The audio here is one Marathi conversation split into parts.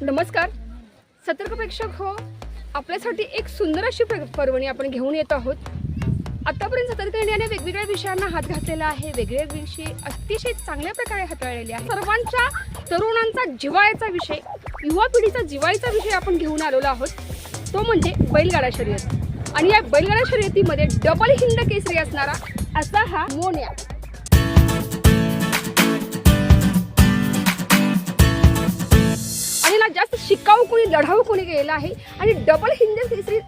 नमस्कार. सतर्क प्रेक्षक हो आपल्यासाठी एक सुंदर अशी प्र- पर्वणी आपण घेऊन येत आहोत. आतापर्यंत सतर्क इंडियाने वेगवेगळ्या विषयांना हात घातलेला आहे. वेगवेगळ्या विषय अतिशय चांगल्या प्रकारे हाताळलेले आहे सर्वांच्या तरुणांचा जिवाळ्याचा विषय युवा पिढीचा जिवाळीचा विषय आपण घेऊन आलेलो आहोत. तो म्हणजे बैलगाडा शर्यत. आणि या बैलगाडा शर्यतीमध्ये डबल हिंद केसरी असणारा असा हा मोन्या. आणि जास्त शिकाऊ कोणी लढाऊ कोणी गेलेला आहे. आणि डबल हिंदी केसरी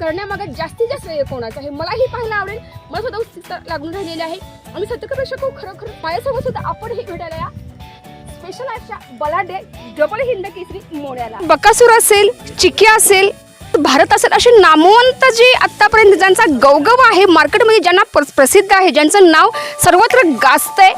करण्यामागे जास्तीत जास्त वेळ कोणाचं आहे? मलाही पाहायला आवडेल. मला सुद्धा उत्सुकता लागून राहिलेली आहे. आणि सत्यकपेक्षा खूप खरोखर माझ्यासोबत सुद्धा आपण हे भेटायला या स्पेशल अशा बलाढ्य डबल हिंद केसरी मोड्याला बकासूर असेल चिक्या असेल भारत असेल असे नामवंत जे आतापर्यंत ज्यांचा गवगव आहे मार्केटमध्ये ज्यांना प्र- प्रसिद्ध आहे ज्यांचं नाव सर्वत्र गाजतंय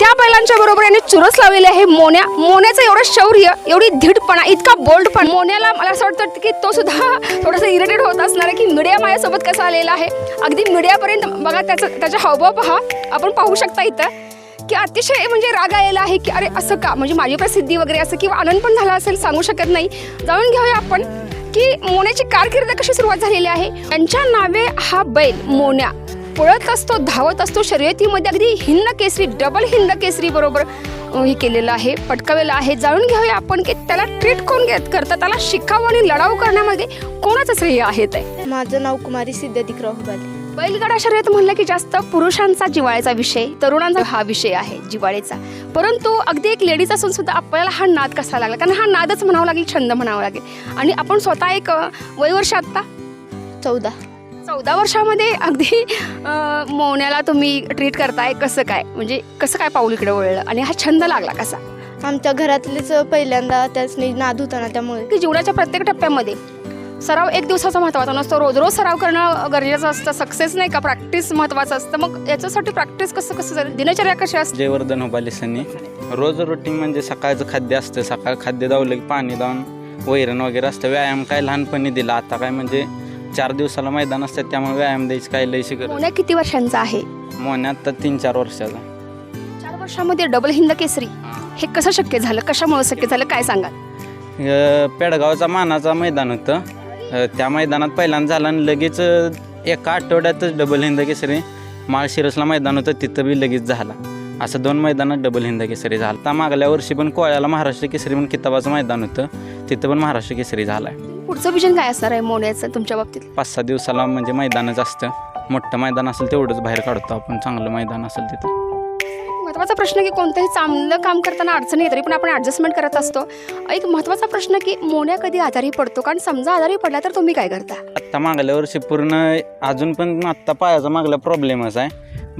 त्या बैलांच्या बरोबर याने चुरस लावलेली आहे. मोन्या मोन्याचं एवढं शौर्य एवढी धीटपणा इतका बोल्डपणा मोन्याला मला असं वाटतं की तो सुद्धा थोडासा इरिटेट होत असणार आहे की मीडिया माझ्यासोबत कसा आलेला आहे. अगदी मीडियापर्यंत बघा त्याचं त्याचा हावभाव पहा. आपण पाहू शकता इथं की अतिशय म्हणजे राग आलेला आहे की अरे असं का? म्हणजे माझी प्रसिद्धी वगैरे असं किंवा आनंद पण झाला असेल सांगू शकत नाही. जाणून घेऊया आपण की मोन्याची कारकीर्द कशी सुरुवात झालेली आहे. त्यांच्या नावे हा बैल मोन्या. पळत असतो धावत असतो. शर्यतीमध्ये अगदी हिंद केसरी डबल हिंद केसरी बरोबर हे केलेलं आहे पटकावलेलं आहे. जाणून घेऊया आपण की त्याला ट्रीट कोण घेत करतं? त्याला शिकाऊ आणि लढाऊ करण्यामध्ये कोणाचं श्रेय आहे ते? माझं नाव कुमारी सिद्धतिकराव हुबाले बैलगाडा शर्यत म्हणलं की जास्त पुरुषांचा जिवाळ्याचा विषय तरुणांचा हा विषय आहे जिवाळ्याचा. परंतु अगदी एक लेडीज असून सुद्धा आपल्याला हा नाद कसा लागला? कारण हा नादच म्हणावा लागेल छंद म्हणावा लागेल. आणि आपण स्वतः एक वयवर्ष आत्ता? चौदा. चौदा वर्षामध्ये अगदी मोन्याला तुम्ही ट्रीट करताय कसं काय? म्हणजे कसं काय पाऊल इकडे वळलं? आणि हा छंद लागला कसा? आमच्या घरातलेच पहिल्यांदा त्याचनी नाद होता ना त्यामुळे. की जीवनाच्या प्रत्येक टप्प्यामध्ये सराव एक दिवसाचा महत्त्वाचा नसतो. रोज रोज सराव करणं गरजेचं असतं. सक्सेस नाही का? प्रॅक्टिस महत्त्वाचं असतं. मग याच्यासाठी प्रॅक्टिस कसं कसं झालं? दिनचर्या कशी असते? जयवर्धन होबालिसांनी रोज रुटीन म्हणजे सकाळचं खाद्य असतं. सकाळ खाद्य दावलं की पाणी दावून वैरण वगैरे असतं. व्यायाम काय लहानपणी दिला. आता काय म्हणजे चार दिवसाला मैदान असतात त्यामुळे व्यायाम द्यायची काय लय शिकत मोन्या किती वर्षांचा आहे? मोन्यात तर तीन चार वर्षाचा. चार वर्षामध्ये डबल हिंद केसरी. हे. कसं शक्य झालं? कशामुळे शक्य झालं? काय सांगा अं, पेडगावचा मानाचा मैदान होतं. अं, त्या मैदानात पहिल्यांदा झालं आणि लगेच अं, एका आठवड्यातच डबल हिंद केसरी माळशिरसला मैदान होतं तिथं बी लगेच झाला. असं दोन मैदानात डबल हिंद केसरी झाला. आता मागल्या वर्षी पण कोळ्याला महाराष्ट्र केसरी म्हणून किताबाचं मैदान होतं. तिथं पण महाराष्ट्र केसरी झाला आहे पुढचं विजन काय असणार आहे मोन्याचं तुमच्या बाबतीत? पाच सहा दिवसाला म्हणजे मैदानच असतं. मोठं मैदान असेल तेवढंच बाहेर काढतो आपण. चांगलं मैदान असेल तिथं. महत्त्वाचा प्रश्न की कोणतंही चांगलं काम करताना अडचणी येत तरी पण आपण ॲडजस्टमेंट करत असतो. एक महत्त्वाचा प्रश्न की मोन्या कधी आजारी पडतो? कारण समजा आजारी पडला तर तुम्ही काय करता? आत्ता मागल्या वर्षी पूर्ण अजून पण आत्ता पायाचा मागला प्रॉब्लेमच आहे.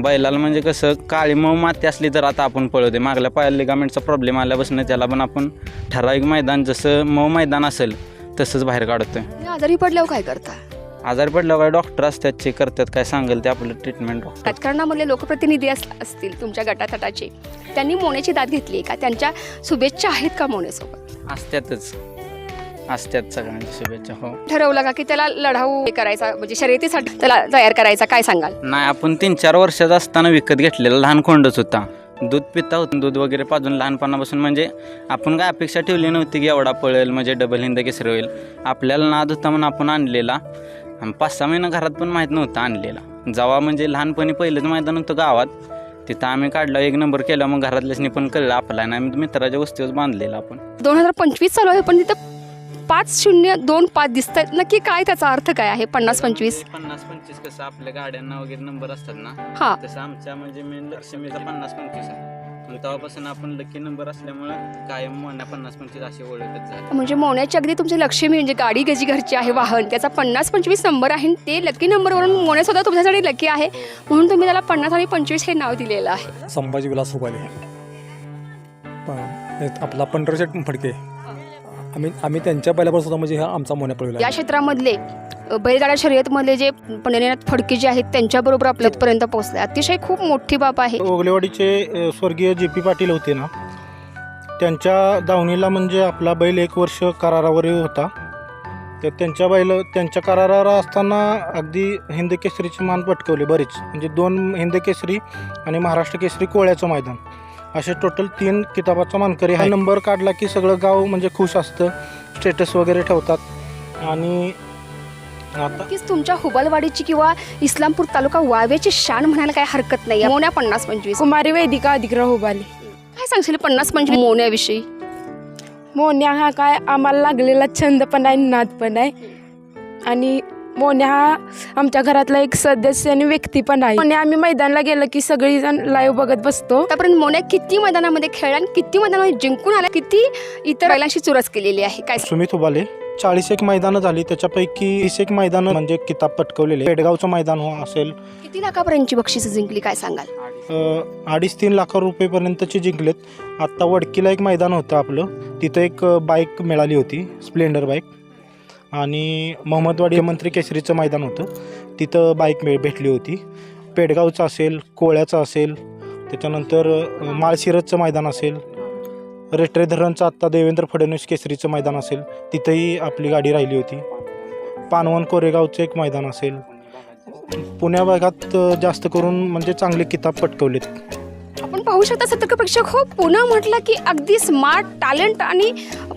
बैलाला म्हणजे कसं काळी मऊ माती असली तर आता आपण पळवते मागल्या पायाला लिगामेंटचा प्रॉब्लेम आल्यापासून त्याला पण आपण ठराविक मैदान जसं मऊ मैदान असेल तसंच बाहेर काढतोय. आजारी पडल्यावर काय करता? आजारी पडल्यावर काय? डॉक्टर असतात चेक करतात काय सांगेल ते आपलं ट्रीटमेंट डॉक्टर राजकारणामधले लोकप्रतिनिधी अस असतील तुमच्या गटातटाचे. त्यांनी मोन्याची दाद घेतली आहे का? त्यांच्या शुभेच्छा आहेत का मोन्यासोबत असतातच असतात सगळ्यांच्या शुभेच्छा हो. ठरवलं का की त्याला लढाऊ हे करायचा म्हणजे शर्यतीसाठी त्याला तयार करायचा काय सांगाल? नाही आपण तीन चार वर्षाचा असताना विकत घेतलेला लहान खोंडच होता. दूध पिता होतं दूध वगैरे पाजून लहानपणापासून म्हणजे आपण काय अपेक्षा ठेवली नव्हती की एवढा पळेल म्हणजे डबल हिंद केसरी होईल. आपल्याला नाद होता म्हणून आपण आणलेला. आणि पाच सहा महिना घरात पण माहीत नव्हतं आणलेला. जेव्हा म्हणजे लहानपणी पहिलंच मैदान होतं गावात तिथं आम्ही काढलं एक नंबर केला मग घरातल्यासनी पण कळलं आपला नाही आम्ही मित्राच्या वस्तीवर बांधलेला आपण. दोन हजार पंचवीस चालू आहे पण तिथं पाच शून्य दोन पाच दिसत आहेत नक्की काय त्याचा अर्थ काय आहे पन्नास पंचवीस? पन्नास पंचवीस कसं आपल्या गाड्यांना वगैरे नंबर असतात ना? हा. तसं आमच्या म्हणजे मेन लक्ष्मीचा पन्नास पंचवीस आहे. तेव्हापासून आपण लकी नंबर असल्यामुळं कायम मोन्या पन्नास पंचवीस अशी ओळखत झाली. म्हणजे मोन्याची अगदी तुमची लक्ष्मी म्हणजे गाडी गजी घरची आहे वाहन. त्याचा पन्नास पंचवीस नंबर आहे आणि ते लकी नंबरवरून मोन्या सुद्धा तुमच्यासाठी लकी आहे. म्हणून तुम्ही त्याला पन्नास आणि पंचवीस हे नाव दिलेलं आहे. संभाजी विलास हे आपला पंढरशेठ फडके. आम्ही आम्ही त्यांच्या बैलावर सुद्धा म्हणजे हा आमचा मोन्या पळविला या क्षेत्रामधले अ, बैलगाडा शर्यतमधले जे पंढरीनाथ फडके जे आहेत त्यांच्याबरोबर आपल्यापर्यंत पोहोचले. अतिशय खूप मोठी बाब आहे. ओगलेवाडीचे अ, स्वर्गीय जे पी पाटील होते ना त्यांच्या दावणीला म्हणजे आपला बैल एक वर्ष करारावर होता. तर त्यांच्या बैल त्यांच्या करारावर असताना अगदी हिंद केसरीची मान पटकवली बरीच. म्हणजे दोन हिंद केसरी आणि महाराष्ट्र केसरी कोळ्याचं मैदान. असे टोटल तीन किताबाचा मानकरी हा नंबर काढला की सगळं गाव म्हणजे खुश असतं. स्टेटस वगैरे ठेवतात. आणि आता नक्कीच तुमच्या हुबलवाडीची किंवा इस्लामपूर तालुका वाव्याची शान म्हणायला काय हरकत नाही. मोन्या पन्नास पंचवीस. कुमारी वेदिका अधिग्रह उभारली काय सांगशील पन्नास पंचवीस मोन्याविषयी? मोन्या हा काय आम्हाला लागलेला छंद पण आहे नाद पण आहे. आणि मोन्या हा आमच्या घरातला एक सदस्य आणि व्यक्ती पण आहे. मोन्या आम्ही मैदानला गेलं की सगळीजण लाईव्ह बघत बसतो. आतापर्यंत मोन्या किती मैदानामध्ये खेळल्या आणि किती मैदानामध्ये जिंकून आल्या किती इतर बैलांशी चुरस केलेली आहे? काय सुमित उबाले चाळीस एक मैदानं झाली. त्याच्यापैकी वीस एक मैदानं म्हणजे किताब पटकवलेले पेडगावचं मैदान हो असेल. किती लाखापर्यंतची बक्षीस जिंकली काय सांगाल? अ, अडीच तीन लाख रुपयेपर्यंतची जिंकलेत. आत्ता वडकीला एक मैदान होतं आपलं. तिथं एक बाईक मिळाली होती. स्प्लेंडर बाईक आणि महम्मदवाडी मंत्री केसरीचं मैदान होतं. तिथं बाईक मिळ भेटली होती. पेडगावचं असेल कोळ्याचं असेल त्याच्यानंतर अ, माळशिरसचं मैदान असेल रेट्रे धरणचं आत्ता देवेंद्र फडणवीस केसरीचं मैदान असेल तिथंही आपली गाडी राहिली होती. पानवण कोरेगावचं एक मैदान असेल. पुण्या भागात जास्त करून म्हणजे चांगले किताब पटकवलेत. पाहू शकता सतर्क प्रेक्षक हो पुणे म्हटलं की अगदी स्मार्ट टॅलेंट आणि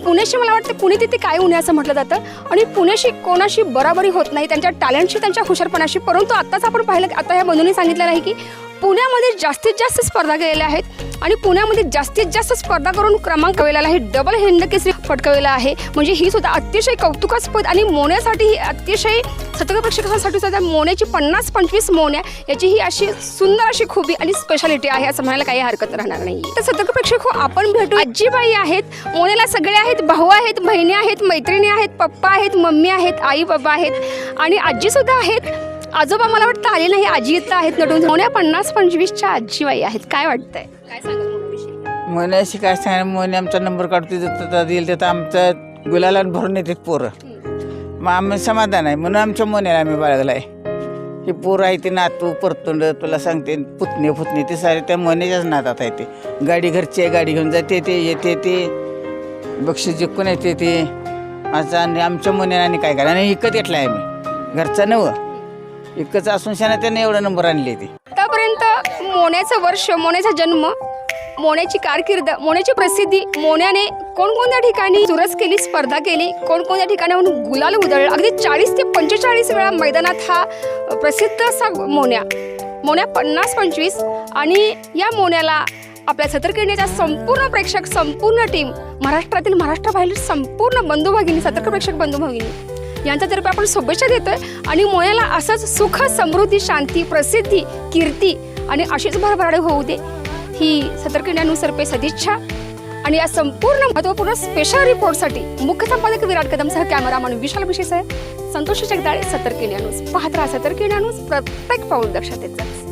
पुण्याशी मला वाटतं पुणे तिथे काय उणे असं म्हटलं जातं. आणि पुण्याशी कोणाशी बराबरी होत नाही त्यांच्या टॅलेंटशी त्यांच्या हुशारपणाशी. परंतु आत्ताच आपण पाहिलं आता ह्या बंधूंनी सांगितलेलं आहे की पुण्यामध्ये जास्तीत जास्त स्पर्धा गेलेल्या आहेत. आणि पुण्यामध्ये जास्तीत जास्त स्पर्धा करून क्रमांक मिळालेला आहे डबल हिंद केसरी पटकवलेला आहे. म्हणजे ही सुद्धा अतिशय कौतुकास्पद आणि मोन्यासाठी ही अतिशय सतर्क प्रेक्षकांसाठी सुद्धा मोन्याची पन्नास पंचवीस मोन्या याची ही अशी सुंदर अशी खूबी आणि स्पेशालिटी आहे असं म्हणायला काही हरकत राहणार नाही. तर सतर्क प्रेक्षक हो आपण भेटू आजीबाई आहेत मोन्याला सगळे आहेत भाऊ आहेत बहिणी आहेत मैत्रिणी आहेत पप्पा आहेत मम्मी आहेत आई बाबा आहेत आणि आजी सुद्धा आहेत. आजोबा मला वाटतं आले नाही आजी इथं आहेत नटून मोन्या पन्नास पंचवीसच्या आजीबाई आहेत. काय वाटतंय? काय मोन्याविषयी? मोन्याशी काय सांगा मोने आमचा नंबर काढतो तिथं देईल तिथं आमचा गुलाला भरून येतात पोरं. मग आम्ही समाधान आहे म्हणून आमच्या मोन्याला आम्ही बाळगला आहे ही पोरं आहे ती नातू परतोंड तुला सांगते पुतणे पुतणी ते सारे त्या मोन्याच्याच नातात आहे ते. गाडी घरची आहे गाडी घेऊन जाते ते येते ते. बक्षीस जिंकून येते ते. असं आणि आमच्या मोन्याला आणि काय करा आणि विकत घेतला आहे आम्ही. घरचा नवं इतकंच असून शाना त्याने एवढा नंबर आणले ते. आतापर्यंत मोन्याचं वर्ष मोन्याचा जन्म मोन्याची कारकीर्द मोन्याची प्रसिद्धी मोन्याने कोणकोणत्या ठिकाणी चुरस केली स्पर्धा केली कोणकोणत्या ठिकाणाहून गुलाल उधळलं? अगदी चाळीस ते पंचेचाळीस वेळा मैदानात हा प्रसिद्ध असा मोन्या. मोन्या पन्नास पंचवीस आणि या मोन्याला आपल्या सतर्किणीच्या संपूर्ण प्रेक्षक संपूर्ण टीम महाराष्ट्रातील महाराष्ट्र बाहेर संपूर्ण बंधू भगिनी सतर्क प्रेक्षक बंधू भगिनी यांच्यातर्फे आपण शुभेच्छा देतोय आणि मोयाला असंच सुख समृद्धी शांती प्रसिद्धी कीर्ती आणि अशीच भरभराड होऊ दे ही सतर्क सर्पे सदिच्छा. आणि या संपूर्ण महत्त्वपूर्ण स्पेशल रिपोर्टसाठी मुख्य संपादक विराट कदमसह कॅमेरामन विशाल विशेष आहे संतोष जगदाळे सतर्क न्यूज. पाहत राहा सतर्क न्यूज. प्रत्येक पाऊल दक्षतेचं